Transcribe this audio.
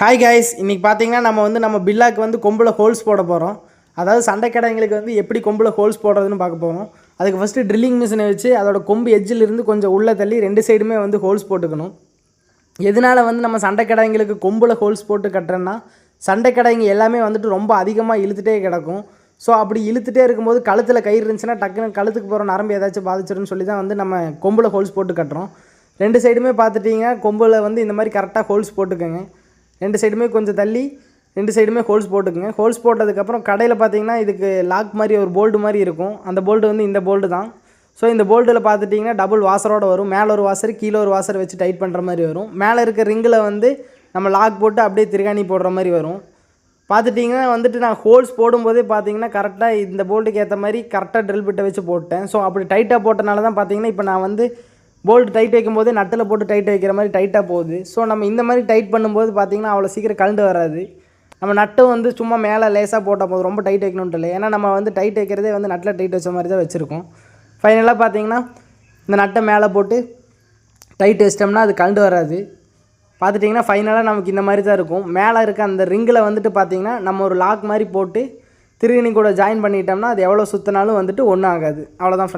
Hi guys இன்றைக்கி பார்த்தீங்கன்னா நம்ம வந்து நம்ம பில்லாக்கு வந்து கொம்பில் ஹோல்ஸ் போட போகிறோம் அதாவது சண்டை கடைங்களுக்கு வந்து எப்படி கொம்பில் ஹோல்ஸ் போடுறதுன்னு பார்க்க போகிறோம் அதுக்கு ஃபஸ்ட்டு ட்ரில்லிங் மிஷினை வச்சு அதோட கொம்பு எஜ்ஜிலிருந்து கொஞ்சம் உள்ளே தள்ளி ரெண்டு சைடுமே வந்து ஹோல்ஸ் போட்டுக்கணும். எதனால் வந்து நம்ம சண்டை கடைங்களுக்கு கொம்பில் ஹோல்ஸ் போட்டு கட்டுறேன்னா சண்டை கடைங்க எல்லாமே வந்துட்டு ரொம்ப அதிகமாக இழுத்துட்டே கிடக்கும். ஸோ அப்படி இழுத்துட்டே இருக்கும்போது கழுத்தில் கயிறு இருந்துச்சுன்னா டக்குன்னு கழுத்துக்கு போகிற நரம்பு ஏதாச்சும் பாதிச்சிருன்னு சொல்லி தான் வந்து நம்ம கொம்பில் ஹோல்ஸ் போட்டு கட்டுறோம். ரெண்டு சைடுமே பார்த்துட்டிங்க கொம்பில் வந்து இந்த மாதிரி கரெக்டாக ஹோல்ஸ் போட்டுக்கோங்க. ரெண்டு சைடுமே கொஞ்சம் தள்ளி ரெண்டு சைடுமே ஹோல்ஸ் போட்டுக்குங்க. ஹோல்ஸ் போட்டதுக்கப்புறம் கடையில் பார்த்தீங்கன்னா இதுக்கு லாக் மாதிரி ஒரு போல்டு மாதிரி இருக்கும். அந்த போல்டு வந்து இந்த போல்டு தான். ஸோ இந்த போல்டில் பார்த்துட்டிங்கன்னா டபுள் வாசரோடு வரும். மேலே ஒரு வாசர் கீழே ஒரு வாசர் வச்சு டைட் பண்ணுற மாதிரி வரும். மேலே இருக்க ரிங்கில் வந்து நம்ம லாக் போட்டு அப்படியே திருகாணி போடுற மாதிரி வரும். பார்த்துட்டிங்கன்னா வந்துட்டு நான் ஹோல்ஸ் போடும்போதே பார்த்தீங்கன்னா கரெக்டாக இந்த போல்ட்டுக்கு ஏற்ற மாதிரி கரெக்டாக ட்ரில் பிட்டை வச்சு போட்டேன். ஸோ அப்படி டைட்டாக போட்டனால தான் பார்த்தீங்கன்னா இப்போ நான் வந்து போல்ட் டைட் வைக்கும்போது நட்டில் போட்டு டைட் வைக்கிற மாதிரி டைட்டாக போகுது. ஸோ நம்ம இந்த மாதிரி டைட் பண்ணும்போது பார்த்தீங்கன்னா அவ்வளோ சீக்கிரம் கலண்டு வராது. நம்ம நட்டும் வந்து சும்மா மேலே லேசாக போட்டால் போதும் ரொம்ப டைட் வைக்கணுன்ட்டு இல்லை ஏன்னா நம்ம வந்து டைட் வைக்கிறதே வந்து நட்டில் டைட் வச்ச மாதிரி தான் வச்சுருக்கோம். ஃபைனலாக பார்த்திங்கன்னா இந்த நட்டை மேலே போட்டு டைட் வச்சிட்டோம்னா அது கழண்டு வராது. பார்த்துட்டிங்கன்னா ஃபைனலாக நமக்கு இந்த மாதிரி தான் இருக்கும். மேலே இருக்க அந்த ரிங்கில் வந்துட்டு பார்த்தீங்கன்னா நம்ம ஒரு லாக் மாதிரி போட்டு திருகணி கூட ஜாயின் பண்ணிட்டோம்னா அது எவ்வளோ சுற்றினாலும் வந்துட்டு ஒன்றும் ஆகாது. அவ்வளோதான்